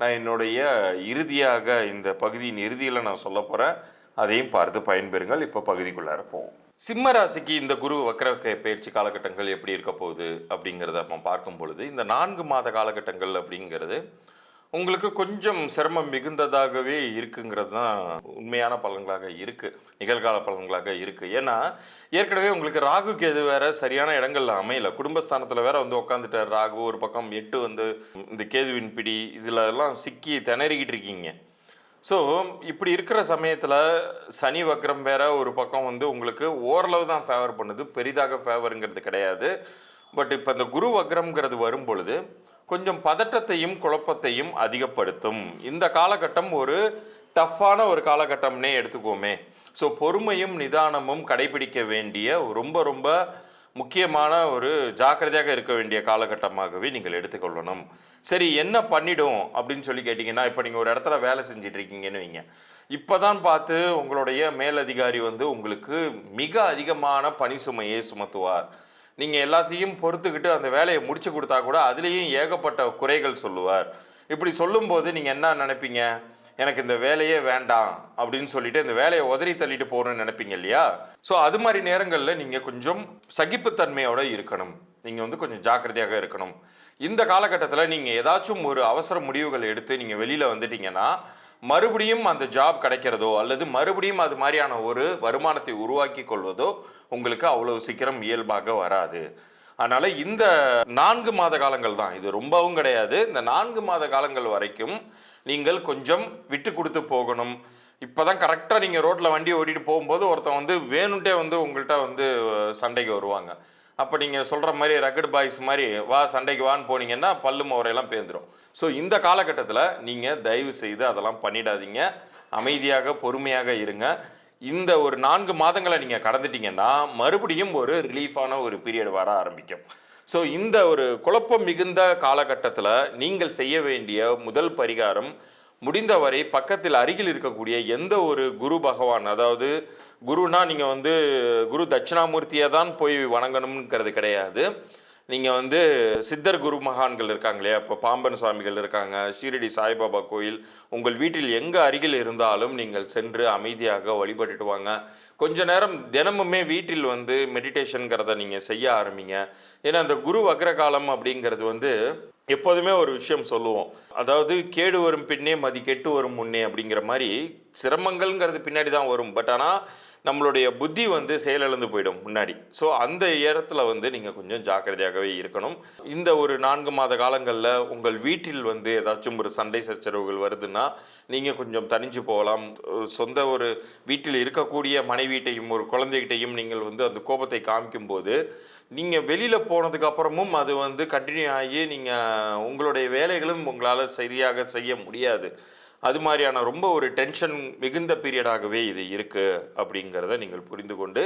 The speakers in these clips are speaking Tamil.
நான் என்னுடைய இறுதியாக இந்த பகுதியின் இறுதியில் நான் சொல்ல போகிறேன் அதையும் பார்த்து பயன்பெறுங்கள். இப்போ பகுதிக்குள்ளார போவோம். சிம்ம ராசிக்கு இந்த குரு வக்கர பயிற்சி காலகட்டங்கள் எப்படி இருக்க போகுது அப்படிங்கிறத நம்ம பார்க்கும் பொழுது இந்த நான்கு மாத காலகட்டங்கள் அப்படிங்கிறது உங்களுக்கு கொஞ்சம் சிரமம் மிகுந்ததாகவே இருக்குங்கிறது தான் உண்மையான பலன்களாக இருக்குது நிகழ்கால பலன்களாக இருக்குது ஏன்னா ஏற்கனவே உங்களுக்கு ராகு கேது வேற சரியான இடங்கள்ல அமையல. குடும்பஸ்தானத்தில் வேற வந்து உட்காந்துட்டார் ராகு ஒரு பக்கம் எட்டு வந்து இந்த கேதுவின் பிடி இதில் எல்லாம் சிக்கி திணறிக்கிட்டு இருக்கீங்க. ஸோ இப்படி இருக்கிற சமயத்தில் சனி வக்ரம் வேற ஒரு பக்கம் வந்து உங்களுக்கு ஓரளவு தான் ஃபேவர் பண்ணுது. பெரிதாக ஃபேவருங்கிறது கிடையாது. பட் இப்போ இந்த குரு வக்ரம்ங்கிறது வரும் பொழுது கொஞ்சம் பதட்டத்தையும் குழப்பத்தையும் அதிகப்படுத்தும். இந்த காலகட்டம் ஒரு டஃப்பான ஒரு காலகட்டம்னே எடுத்துக்கோமே. ஸோ பொறுமையும் நிதானமும் கடைபிடிக்க வேண்டிய ரொம்ப ரொம்ப முக்கியமான ஒரு ஜாக்கிரதையாக இருக்க வேண்டிய காலகட்டமாகவே நீங்கள் எடுத்துக்கொள்ளணும். சரி என்ன பண்ணிடும் அப்படின்னு சொல்லி கேட்டிங்கன்னா இப்போ நீங்கள் ஒரு இடத்துல வேலை செஞ்சுட்டு இருக்கீங்கன்னு வைங்க. இப்போ தான் பார்த்து உங்களுடைய மேலதிகாரி வந்து உங்களுக்கு மிக அதிகமான பணி சுமையை சுமத்துவார். நீங்கள் எல்லாத்தையும் பொறுத்துக்கிட்டு அந்த வேலையை முடிச்சு கொடுத்தா கூட அதுலேயும் ஏகப்பட்ட குறைகள் சொல்லுவார். இப்படி சொல்லும்போது நீங்கள் என்ன நினைப்பீங்க? எனக்கு இந்த வேலையே வேண்டாம் அப்படின்னு சொல்லிட்டு இந்த வேலையை உதறி தள்ளிட்டு போகணும்னு நினைப்பீங்க இல்லையா? ஸோ அது மாதிரி நேரங்களில் நீங்கள் கொஞ்சம் சகிப்புத்தன்மையோடு இருக்கணும். நீங்கள் வந்து கொஞ்சம் ஜாக்கிரதையாக இருக்கணும். இந்த காலகட்டத்தில் நீங்கள் ஏதாச்சும் ஒரு அவசர முடிவுகள் எடுத்து நீங்கள் வெளியில் வந்துட்டீங்கன்னா மறுபடியும் அந்த ஜாப் கிடைக்கிறதோ அல்லது மறுபடியும் அது மாதிரியான ஒரு வருமானத்தை உருவாக்கி கொள்வதோ உங்களுக்கு அவ்வளவு சீக்கிரம் இயல்பாக வராது. அதனால் இந்த நான்கு மாத காலங்கள் தான். இது ரொம்பவும் கிடையாது. இந்த நான்கு மாத காலங்கள் வரைக்கும் நீங்கள் கொஞ்சம் விட்டு கொடுத்து போகணும். இப்போ தான் கரெக்டாக நீங்கள் ரோட்டில் வண்டி ஓட்டிகிட்டு போகும்போது ஒருத்தன் வந்து வேணுன்ட்டே வந்து உங்கள்கிட்ட வந்து சண்டைக்கு வருவாங்க. அப்போ நீங்கள் சொல்கிற மாதிரி ரகட் பாய்ஸ் மாதிரி வா சண்டைக்கு வான்னு போனீங்கன்னா பல்லு முறையெல்லாம் பேந்துடும் ஸோ இந்த காலகட்டத்தில் நீங்கள் தயவு செய்து அதெல்லாம் பண்ணிடாதீங்க. அமைதியாக பொறுமையாக இருங்க. இந்த ஒரு நான்கு மாதங்களை நீங்கள் கடந்துட்டீங்கன்னா மறுபடியும் ஒரு ரிலீஃபான ஒரு பீரியட் வர ஆரம்பிக்கும். ஸோ இந்த ஒரு குழப்பம் மிகுந்த காலகட்டத்தில் நீங்கள் செய்ய வேண்டிய முதல் பரிகாரம் முடிந்தவரை பக்கத்தில் அருகில் இருக்கக்கூடிய எந்த ஒரு குரு பகவான் அதாவது குருனா நீங்கள் வந்து குரு தட்சிணாமூர்த்தியை தான் போய் வணங்கணுங்கிறது கிடையாது. நீங்கள் வந்து சித்தர் குரு மகான்கள் இருக்காங்க இல்லையா? இப்போ பாம்பன் சுவாமிகள் இருக்காங்க ஷீரடி சாய்பாபா கோயில். உங்கள் வீட்டில் எங்கே அருகில் இருந்தாலும் நீங்கள் சென்று அமைதியாக வழிபட்டுட்டு வாங்க. கொஞ்ச நேரம் தினமுமே வீட்டில் வந்து மெடிடேஷனுங்கிறத நீங்கள் செய்ய ஆரம்பிங்க. ஏன்னா அந்த குரு வக்ர காலம் அப்படிங்கிறது வந்து எப்போதுமே ஒரு விஷயம் சொல்லுவோம். அதாவது கேடு வரும் பின்னே மதி கெட்டு வரும் முன்னே அப்படிங்கிற மாதிரி சிரமங்கள்ங்கிறது பின்னாடி தான் வரும். பட் ஆனால் நம்மளுடைய புத்தி வந்து செயலிழந்து போயிடும் முன்னாடி. ஸோ அந்த இடத்துல வந்து நீங்கள் கொஞ்சம் ஜாக்கிரதையாகவே இருக்கணும். இந்த ஒரு நான்கு மாத காலங்களில் உங்கள் வீட்டில் வந்து ஏதாச்சும் ஒரு சண்டை சச்சரவுகள் வருதுன்னா நீங்கள் கொஞ்சம் தனிஞ்சு போகலாம். சொந்த ஒரு வீட்டில் இருக்கக்கூடிய மனைவியிட்டையும் ஒரு குழந்தைகிட்டையும் நீங்கள் வந்து அந்த கோபத்தை காமிக்கும்போது நீங்கள் வெளியில் போனதுக்கப்புறமும் அது வந்து கண்டினியூ ஆகி நீங்கள் உங்களுடைய வேலைகளும் உங்களால் சரியாக செய்ய முடியாது. அது மாதிரியான ரொம்ப ஒரு டென்ஷன் மிகுந்த பீரியடாகவே இது இருக்குது அப்படிங்கிறத நீங்கள் புரிந்து கொண்டு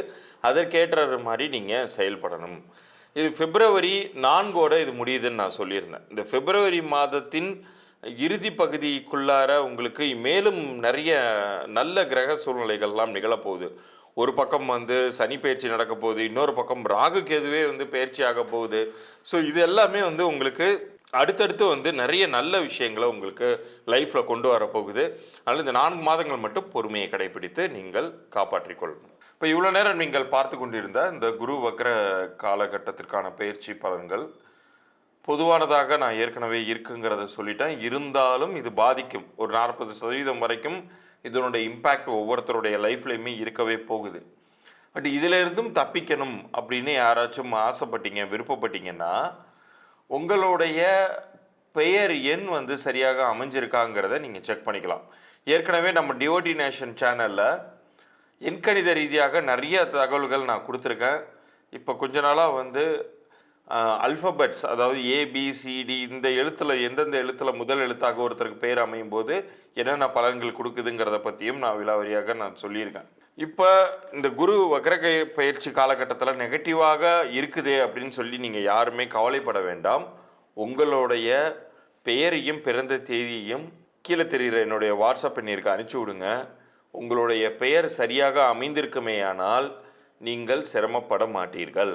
அதற்கேற்ற மாதிரி நீங்கள் செயல்படணும். இது பிப்ரவரி நான்கோட இது முடியுதுன்னு நான் சொல்லியிருந்தேன். இந்த பிப்ரவரி மாதத்தின் இறுதி பகுதிக்குள்ளார உங்களுக்கு மேலும் நிறைய நல்ல கிரக சூழ்நிலைகள்லாம் நிகழப்போகுது. ஒரு பக்கம் வந்து சனி பயிற்சி நடக்க போகுது இன்னொரு பக்கம் ராகு கேதுவே வந்து பயிற்சி ஆக போகுது ஸோ இது எல்லாமே வந்து உங்களுக்கு அடுத்தடுத்து வந்து நிறைய நல்ல விஷயங்களை உங்களுக்கு லைஃப்பில் கொண்டு வர போகுது. அதனால் இந்த நான்கு மாதங்கள் மட்டும் பொறுமையை கடைபிடித்து நீங்கள் காப்பாற்றிக் கொள்ளணும். இப்போ இவ்வளோ நேரம் நீங்கள் பார்த்து கொண்டிருந்த இந்த குரு வக்ர காலகட்டத்திற்கான பயிற்சி பலன்கள் பொதுவானதாக நான் ஏற்கனவே இருக்குங்கிறத சொல்லிட்டேன். இருந்தாலும் இது பாதிக்கும். ஒரு நாற்பது சதவீதம் வரைக்கும் இதனுடைய இம்பேக்ட் ஒவ்வொருத்தருடைய லைஃப்லையுமே இருக்கவே போகுது. பட் இதிலிருந்தும் தப்பிக்கணும் அப்படின்னு யாராச்சும் ஆசைப்பட்டீங்க விருப்பப்பட்டீங்கன்னா உங்களுடைய பெயர் எண் வந்து சரியாக அமைஞ்சிருக்காங்கிறத நீங்கள் செக் பண்ணிக்கலாம். ஏற்கனவே நம்ம டிஓடி நேஷன் சேனலில் எண்கணித ரீதியாக நிறைய தகவல்கள் நான் கொடுத்துருக்கேன். இப்போ கொஞ்ச நாளாக வந்து அல்ஃபபெட்ஸ் அதாவது ஏபிசிடி இந்த எழுத்தில் எந்தெந்த எழுத்தில் முதல் எழுத்தாக ஒருத்தருக்கு பேர் அமையும் போது என்னென்ன பலன்கள் கொடுக்குதுங்கிறத பற்றியும் நான் விலாவரியாக நான் சொல்லியிருக்கேன். இப்போ இந்த குரு வக்ரகை பயிற்சி காலகட்டத்தில் நெகட்டிவாக இருக்குதே அப்படின்னு சொல்லி நீங்கள் யாருமே கவலைப்பட வேண்டாம். உங்களுடைய பெயரையும் பிறந்த தேதியையும் கீழே தெரிகிற என்னுடைய வாட்ஸ்அப் எண்ணிற்கு அனுப்பிச்சி விடுங்க. உங்களுடைய பெயர் சரியாக அமைந்திருக்குமேயானால் நீங்கள் சிரமப்பட மாட்டீர்கள்.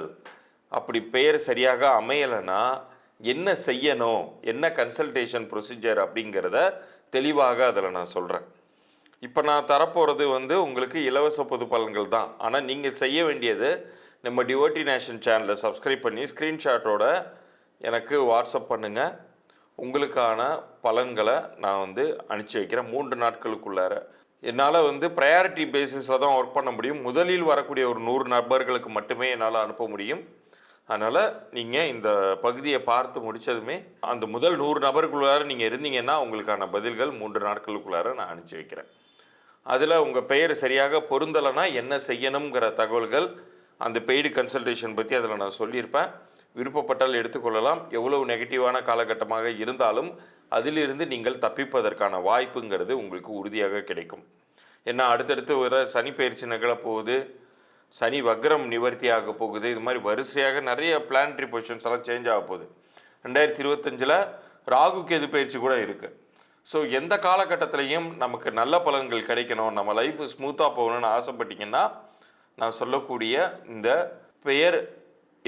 அப்படி பெயர் சரியாக அமையலைன்னா என்ன செய்யணும்? என்ன கன்சல்டேஷன் ப்ரொசீஜர் அப்படிங்கிறத தெளிவாக அதில் நான் சொல்கிறேன் இப்போ நான் தரப்போகிறது வந்து உங்களுக்கு இலவச பொது பலன்கள் தான். ஆனால் நீங்கள் செய்ய வேண்டியது நம்ம டிவோட்டி நேஷன் சேனலை சப்ஸ்கிரைப் பண்ணி ஸ்க்ரீன்ஷாட்டோட எனக்கு வாட்ஸ்அப் பண்ணுங்கள் உங்களுக்கான பலன்களை நான் வந்து அனுப்பிச்சி வைக்கிறேன். மூன்று நாட்களுக்குள்ளார. என்னால் வந்து ப்ரையாரிட்டி பேசிஸில் தான் ஒர்க் பண்ண முடியும். முதலில் வரக்கூடிய ஒரு நூறு நபர்களுக்கு மட்டுமே என்னால் அனுப்ப முடியும். அதனால் நீங்கள் இந்த பகுதியை பார்த்து முடித்ததுமே அந்த முதல் நூறு நபருக்குள்ளார நீங்கள் இருந்தீங்கன்னா உங்களுக்கான பதில்கள் மூன்று நாட்களுக்குள்ளார நான் அனுப்பிச்சி வைக்கிறேன். அதில் உங்கள் பெயர் சரியாக பொருந்தலைன்னா என்ன செய்யணுங்கிற தகவல்கள் அந்த பெய்டு கன்சல்டேஷன் பற்றி அதில் நான் சொல்லியிருப்பேன். விருப்பப்பட்டால் எடுத்துக்கொள்ளலாம். எவ்வளவு நெகட்டிவான காலகட்டமாக இருந்தாலும் அதிலிருந்து நீங்கள் தப்பிப்பதற்கான வாய்ப்புங்கிறது உங்களுக்கு உறுதியாக கிடைக்கும். ஏன்னா அடுத்தடுத்து வர சனி பயிற்சி நிகழப்போகுது சனி வக்ரம் நிவர்த்தி ஆக போகுது. இது மாதிரி வரிசையாக நிறைய பிளானட்ரி பொசிஷன்ஸ் எல்லாம் சேஞ்ச் ஆக போகுது. ரெண்டாயிரத்தி இருபத்தஞ்சில் ராகு கேது பயிற்சி கூட இருக்குது ஸோ எந்த காலகட்டத்திலையும் நமக்கு நல்ல பலன்கள் கிடைக்கணும் நம்ம லைஃப் ஸ்மூத்தாக போகணும்னு ஆசைப்பட்டீங்கன்னா நான் சொல்லக்கூடிய இந்த பெயர்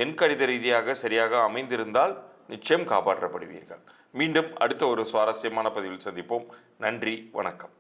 என் கணித ரீதியாக சரியாக அமைந்திருந்தால் நிச்சயம் காப்பாற்றப்படுவீர்கள். மீண்டும் அடுத்த ஒரு சுவாரஸ்யமான பதிவில் சந்திப்போம். நன்றி வணக்கம்.